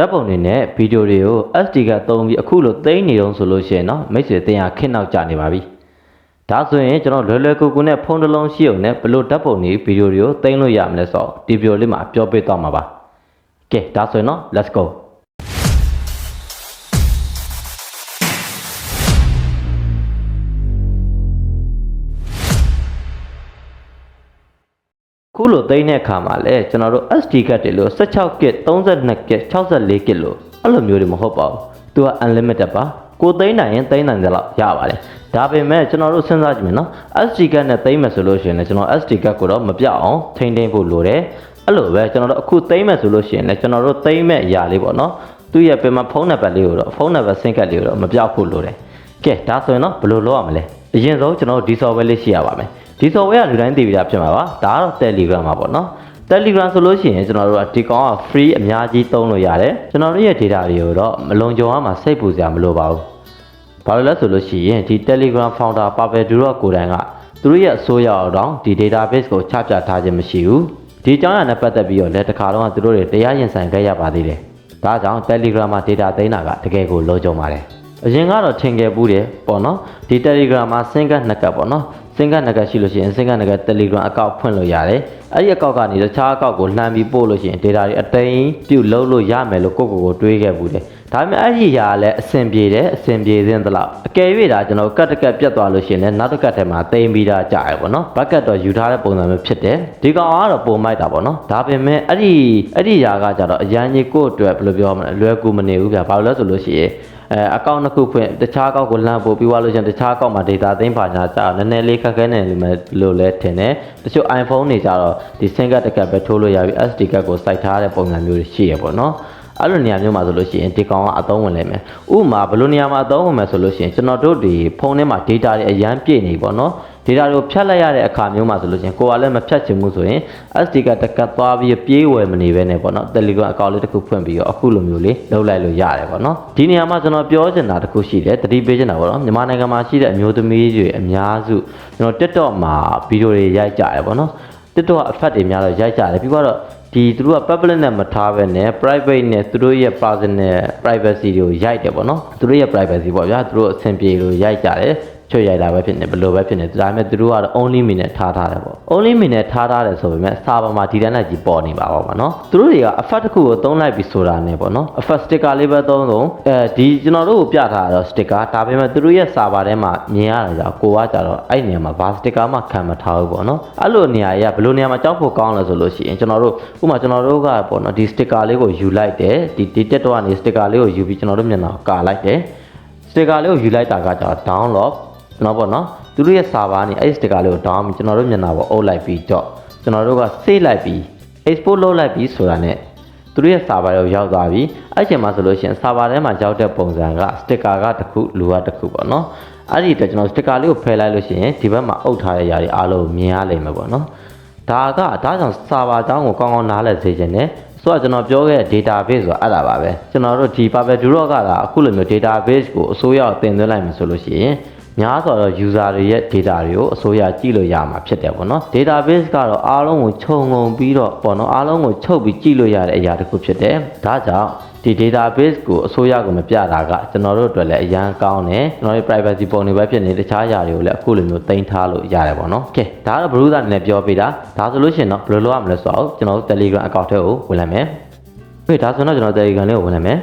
ဓာတ်ပုံတွေနဲ့ဗီဒီယိုတွေကို SD ကသုံးပြီးအခုလိုသိမ်းနေတော့ဆိုလို့ရှိရင်နော်မိတ်ဆွေတင်ရခင်းနောက်ကြနေပါပြီ။ဒါဆိုရင်ကျွန်တော်လွယ်လွယ်ကူကူနဲ့ဖုန်းတစ်လုံးရှိုံနဲ့ဘလို့ဓာတ်ပုံတွေဗီဒီယိုတွေကိုသိမ်းလို့ရမလဲဆိုတော့ဒီဗီဒီယိုလေးမှာပြောပြသွားမှာပါ။ကဲဒါဆိုရင်နော် let's go ခုလိုသိမ်းတဲ့အခါမှာလဲကျွန်တော်တို့ SD ကတ်တွေလို့ 16GB 32GB 64GB လို့အဲ့လိုမျိုးတွေမဟုတ်ပါဘူး။သူက unlimited ပါ။ကိုသိမ်းနိုင်ရင်သိမ်းနိုင်တယ်လို့ရပါတယ်။ဒါပေမဲ့ကျွန်တော်တို့စဉ်းစားကြည့်မယ်နော်။ SD ကတ်နဲ့သိမ်းမယ်ဆိုလို့ရှိရင်လည်းကျွန်တော် SD ကတ်ကိုတော့မပြောက်အောင်ထိန်းသိမ်းဖို့လိုတယ်။အဲ့လိုပဲကျွန်တော်တို့အခုသိမ်းမယ်ဆိုလို့ရှိရင်လည်းကျွန်တော်တို့သိမ်းမဲ့အရာလေးပေါ့နော်။သူ့ရဲ့ပြင်မှာဖုန်းနံပါတ်လေးကိုတော့ဖုန်းနံပါတ်ဆင်းကတ်လေးကိုတော့မပြောက်ဖို့လိုတယ်။ကဲဒါဆိုရင်တော့ဘယ်လိုလုပ်ရမလဲ။အရင်ဆုံးကျွန်တော်တို့ဒီ software လေးရှိရပါမယ်။ ဒီ software ကလူတိုင်းသိပြီးသားဖြစ်မှာပါ။ဒါကတော့ Telegram မှာပေါ့နော်။ Telegram ဆိုလို့ရှိရင်ကျွန်တော်တို့ကဒီကောင်က free အများကြီးသုံးလို့ရတယ်ကျွန်တော်တို့ရဲ့ data တွေကိုတော့မလုံခြုံအောင်မှစိတ်ပူစရာမလိုပါဘူးဘာလို့လဲဆိုလို့ရှိရင်ဒီ Telegram founder Pavel Durov ကိုယ်တိုင်ကသူတို့ရဲ့အစိုးရအောင်တောင်ဒီ database ကိုချပြထားခြင်းမရှိဘူးဒီအကြောင်းအရာနဲ့ပတ်သက်ပြီးတော့လက်တစ်ခါတော့သူတို့တွေတရားရင်ဆိုင်ခဲ့ရပါသေးတယ်ဒါကြောင့် Telegram မှာ data သိမ်းတာကတကယ်ကိုလုံခြုံပါတယ်အရင်ကတော့ထင်ခဲ့ဘူးတယ်ပေါ့နော်ဒီ Telegram မှာ SIM ကတ်နှစ်ကတ်ပေါ့နော် SIM ကတ်နှစ်ကတ်ရှိလို့ရှိရင် SIM ကတ်နှစ်ကတ် Telegram အကောင့်ဖွင့်လို့ရတယ်အဲ့ဒီအကောင့်ကနေတခြားအကောင့်ကိုလှမ်းပြီးပို့လို့ရှိရင် data တွေအတိမ်ပြုတ်လုံးလို့ရမယ်လို့ကိုယ့်ကိုယ်ကိုတွေးခဲ့ဘူးတယ်ဒါပေမဲ့အဲ့ဒီຢာကလည်းအဆင်ပြေတယ်အဆင်ပြေစင်းသလောက်အကယ်၍ဒါကျွန်တော်ကတ်တကတ်ပြတ်သွားလို့ရှိရင်လည်းနောက်တစ်ကတ်ထဲမှာတိမ်ပြီးသားကြာရပေါ့နော်ဘက်ကတ်တော့ယူထားတဲ့ပုံစံမျိုးဖြစ်တယ်ဒီကောင်ကတော့ပုံမိုက်တာပေါ့နော်ဒါပေမဲ့အဲ့ဒီအဲ့ဒီຢာကကြတော့အရန်ကြီးကိုယ့်အတွက်ဘယ်လိုပြောမလဲလွယ်ကူမနေဘူးဗျာဘာလို့လဲဆိုလို့ရှိရင် အဲအကောင့်တစ်ခုဖွင့်တခြားအကောင့်ကိုလှမ်းပို့ပြီးသွားလို့ရှိရင်တခြားအကောင့်မှာ data သိမ်းပါညာကြာနည်းနည်းလေးခက်ခဲနေလို့လဲထင်တယ်တချို့ iPhone တွေကြတော့ဒီ SIM ကတ်တစ်ကတ်ပဲထိုးလို့ရပြီ SD ကတ်ကိုစိုက်ထားတဲ့ပုံစံမျိုးတွေရှိရပေါ့နော်အဲ့လိုနေရာမျိုးမှာဆိုလို့ရှိရင်ဒီကောင်ကအသုံးဝင်လိမ့်မယ်ဥပမာဘယ်လိုနေရာမှာအသုံးဝင်မယ်ဆိုလို့ရှိရင်ကျွန်တော်တို့ဒီဖုန်းထဲမှာ data တွေအရန်ပြည့်နေပေါ့နော် data တွေကိုဖြတ်လိုက်ရတဲ့အခါမျိုးမှာဆိုလို့ရှိရင်ကိုကလည်းမဖြတ်ချင်ဘူးဆိုရင် SD ကတက်ကတ်သွားပြီးပြေးဝယ်မနေဘဲနဲ့ပေါ့နော် Telegram account လေးတစ်ခုဖွင့်ပြီးတော့အခုလိုမျိုးလေးလုပ်လိုက်လို့ရတယ်ပေါ့နော်ဒီနေရာမှာကျွန်တော်ပြောချင်တာတစ်ခုရှိတယ်တတိပေးချင်တာပေါ့နော်မြန်မာနိုင်ငံမှာရှိတဲ့အမျိုးသမီးတွေအများစုကျွန်တော် TikTok မှာဗီဒီယိုတွေရိုက်ကြတယ်ပေါ့နော် TikTok ကအဖက်တွေများတော့ရိုက်ကြတယ်ပြီးတော့ဒီသူတို့က public နဲ့မထားဘဲနဲ့ private နဲ့သူတို့ရဲ့ personal privacy တွေကိုရိုက်တယ်ပေါ့နော်သူတို့ရဲ့ privacy ပေါ့ဗျာသူတို့အဆင်ပြေလို့ရိုက်ကြတယ် ချွတ်ရိုက်တာပဲဖြစ်နေဘယ်လိုပဲဖြစ်နေဒါပေမဲ့သူတို့ကတော့ only me နဲ့ထားထားတယ်ပေါ့ only me နဲ့ထားထားတယ်ဆိုပေမဲ့စာပေါ်မှာဒီတိုင်းလိုက်ကြီးပေါ်နေပါပါနော်သူတို့တွေက effect တစ်ခုကိုသုံးလိုက်ပြီးဆိုတာနဲ့ပေါ့နော် effect sticker လေးပဲသုံးသုံးအဲဒီကျွန်တော်တို့ကိုပြထားတာတော့ sticker ဒါပေမဲ့သူတို့ရဲ့စာပါထဲမှာမြင်ရတာကြောင့်ကိုကကြတော့အဲ့နေရာမှာဘာ sticker မှခံမထားဘူးပေါ့နော်အဲ့လိုနေရာကြီးကဘယ်လိုနေရာမှာကြောက်ဖို့ကောင်းလဲဆိုလို့ရှိရင်ကျွန်တော်တို့ဥပမာကျွန်တော်တို့ကပေါ့နော်ဒီ sticker လေးကိုယူလိုက်တယ်ဒီဒီတက်တော့ကနေ sticker လေးကိုယူပြီးကျွန်တော်တို့မျက်နှာကိုကာလိုက်တယ် sticker လေးကိုယူလိုက်တာကကြတော့ download ကျွန်တော်ပေါ့နော်သူတို့ရဲ့ server နေအဲ့ sticker လေးကို down ပြီးကျွန်တော်တို့မျက်နှာပေါ်အုပ်လိုက်ပြီးတော့ကျွန်တော်တို့က save လိုက်ပြီး export လုပ်လိုက်ပြီးဆိုတာနဲ့သူတို့ရဲ့ server ကိုရောက်သွားပြီအဲ့ချိန်မှာဆိုလို့ရှိရင် server ထဲမှာရောက်တဲ့ပုံစံက sticker ကတစ်ခုလူကတစ်ခုပေါ့နော်အဲ့ဒီအတွက်ကျွန်တော် sticker လေးကိုဖယ်လိုက်လို့ရှိရင်ဒီဘက်မှာအုပ်ထားတဲ့ຢာတွေအားလုံးမြင်ရလိမ့်မယ်ပေါ့နော်ဒါကဒါကြောင့် server အကြောင်းကိုကောင်းကောင်းနားလည်စေချင်တယ်ဆိုတော့ကျွန်တော်ပြောခဲ့တဲ့ database ဆိုတာအဲ့ဒါပါပဲကျွန်တော်တို့ဒီ Pavel Durov ကလာအခုလိုမျိုး database ကိုအစိုးရကိုတင်သွင်းလိုက်မှဆိုလို့ရှိရင် များစွာသော user တွေရဲ့ data တွေကိုအစိုးရကြည့်လို့ရမှာဖြစ်တယ်ပေါ့နော် database ကတော့အားလုံးကိုခြုံငုံပြီးတော့ပေါ့နော်အားလုံးကိုချုပ်ပြီးကြည့်လို့ရတဲ့အရာတစ်ခုဖြစ်တယ်ဒါကြောင့်ဒီ database ကိုအစိုးရကမပြတာကကျွန်တော်တို့အတွက်လည်းအရန်ကောင်းတယ်ကျွန်တော်တို့ privacy ပုံတွေပဲဖြစ်နေတခြားအရာတွေကိုလည်းအခုလိုမျိုးတင်ထားလို့ရတယ်ပေါ့နော်ကဲဒါကတော့ဘရူးသားအနေနဲ့ပြောပြတာဒါဆိုလို့ရှိရင်တော့ဘယ်လိုလုပ်ရမလဲဆိုတော့ကျွန်တော်တို့ Telegram account ထဲကိုဝင်လိုက်မယ်ဟေ့ဒါဆိုတော့ကျွန်တော် Telegram လေးကိုဝင်လိုက်မယ်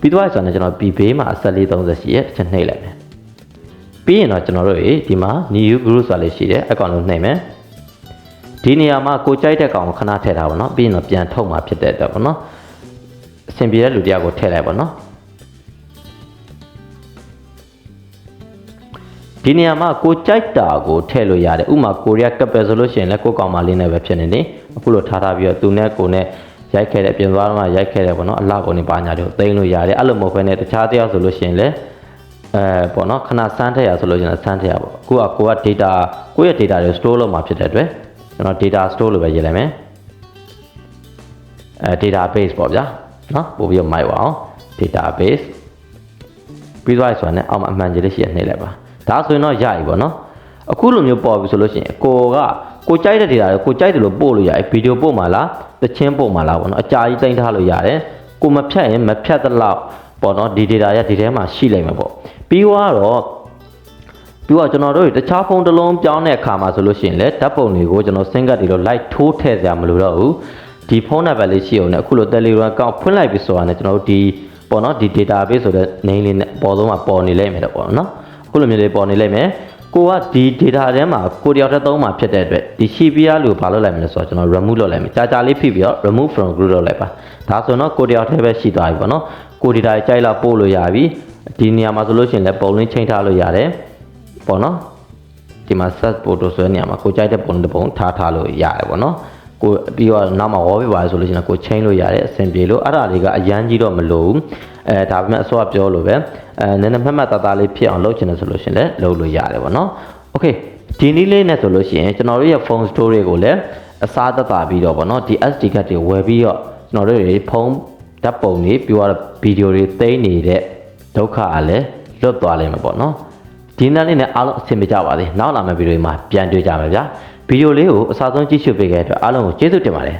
ပြီးတော့ဆိုတော့ကျွန်တော် PB မှာအဆက်လေး30ရှိရဲ့တစ်ချက်နှိပ်လိုက်မယ် ပြီးရင်တော့ကျွန်တော်တို့ရေဒီမှာ new group ဆိုတာလေးရှိတယ်အကောင့်လုံးနှိပ်မယ်ဒီနေရာမှာကိုကြိုက်တဲ့ကောင်ကိုခဏထည့်ထားပါတော့ပြီးရင်တော့ပြန်ထုတ်มาဖြစ်တဲ့အတွက်ပေါ့နော်အဆင်ပြေတဲ့လူတယောက်ကိုထည့်လိုက်ပါတော့ဒီနေရာမှာကိုကြိုက်တာကိုထည့်လို့ရတယ်ဥပမာကိုရီးယားကပ်ပဲဆိုလို့ရှိရင်လည်းကိုကောင်မလေးနဲ့ပဲဖြစ်နေနေအခုလိုထားထားပြီးတော့သူနဲ့ကိုနဲ့ရိုက်ခဲ့တဲ့ပြင်သွားတော့မှရိုက်ခဲ့တဲ့ပေါ့နော်အလှကုန်နေပါညာတွေကိုသိမ်းလို့ရတယ်အဲ့လိုမဟုတ်ဘဲနဲ့တခြားတယောက်ဆိုလို့ရှိရင်လည်း အဲပေါ့နော်ခဏစမ်းထည့်ရဆိုလို့ရှိရင်စမ်းထည့်ရပေါ့အခုကကိုက data ကိုယ့်ရဲ့ data တွေ store လုပ်မှာဖြစ်တဲ့အတွက်ကျွန်တော် data store လို့ပဲရေးလိုက်မယ်အဲ database ပေါ့ဗျာနော်ပို့ပြီးတော့မိုက်ပါအောင် database ပြီးသွားပြီဆိုတော့ ਨੇ အောက်မှာအမှန်ကြီးလေးရှိရနှိပ်လိုက်ပါဒါဆိုရင်တော့ရပြီပေါ့နော်အခုလိုမျိုးပေါ်ပြီဆိုလို့ရှိရင်ကိုကကိုကြိုက်တဲ့ data တွေကိုကိုကြိုက်တယ်လို့ပို့လို့ရတယ်ဗီဒီယိုပို့မှာလားတချင်းပို့မှာလားပေါ့နော်အကြာကြီးတင်ထားလို့ရတယ်ကိုမဖြတ်ရင်မဖြတ်တဲ့လောက်ပေါ့နော်ဒီ data ရဒီထဲမှာရှိလိမ့်မယ်ပေါ့ ပြီးတော့ပြီးတော့ကျွန်တော်တို့တခြားဖုန်းတစ်လုံးပြောင်းတဲ့အခါမှာဆိုလို့ရှိရင်လည်းဓာတ်ပုံတွေကိုကျွန်တော် sync ကတ်တွေတော့ light ထိုးထည့်စရာမလိုတော့ဘူးဒီဖုန်းနံပါတ်လေးရှိအောင်ねအခုလို Telegram account ဖွင့်လိုက်ပြီဆိုတာနဲ့ကျွန်တော်တို့ဒီပေါ့နော်ဒီ database ဆိုတဲ့ name လေးနဲ့ပေါ်ဆုံးမှာပေါ်နေလိမ့်မယ်တော့ပေါ့နော်အခုလိုမျိုးလေးပေါ်နေလိမ့်မယ်ကိုကဒီ data ထဲမှာကိုတယောက်တစ်သုံးမှာဖြစ်တဲ့အတွက်ဒီ CPR လို့ဘာလုပ်လိုက်မလဲဆိုတော့ကျွန်တော် remove လုပ်လိုက်မယ်ကြာကြာလေးဖိပြီးတော့ remove from group လုပ်လိုက်ပါဒါဆိုတော့ကိုတယောက်တည်းပဲရှိသွားပြီပေါ့နော်ကို data ကြိုက်လာပို့လို့ရပြီ ဒီနေရာမှာဆိုလို့ရှိရင်လည်းပုံလင်းချိန်ထားလို့ရတယ်ပေါ့နော်ဒီမှာ set photo ဆိုတဲ့နေရာမှာကိုကြိုက်တဲ့ပုံတစ်ပုံထားထားလို့ရတယ်ပေါ့နော်ကိုပြီးတော့နောက်မှာ wallpaper ဆိုလို့ရှိရင်ကိုချိန်လို့ရတယ်အဆင်ပြေလို့အဲ့ဒါလေးကအရန်ကြီးတော့မလို့ဘူးအဲဒါပေမဲ့အစောကပြောလို့ပဲအဲနည်းနည်းမှတ်မှတ်သားသားလေးဖြစ်အောင်လုပ်ချင်တယ်ဆိုလို့ရှိရင်လည်းလုပ်လို့ရတယ်ပေါ့နော် okay ဒီနည်းလေးနဲ့ဆိုလို့ရှိရင်ကျွန်တော်တို့ရဲ့ phone store တွေကိုလည်းအစားသက်သာပြီးတော့ပေါ့နော်ဒီ SD card တွေဝယ်ပြီးတော့ကျွန်တော်တို့တွေဖုန်းဓာတ်ပုံတွေပြီးတော့ဗီဒီယိုတွေသိမ်းနေတဲ့ ဒုက္ခကလည်းလွတ်သွားလိမ့်မယ်ပေါ့နော်ဒီနေ့လေးနဲ့အားလုံးအဆင်ပြေကြပါစေနောက်လာမယ့်ဗီဒီယိုမှာပြန်တွေ့ကြမယ်ဗျာဗီဒီယိုလေးကိုအစားဆုံးကြည့်ရှုပေးခဲ့တဲ့အတွက်အားလုံးကိုကျေးဇူးတင်ပါတယ်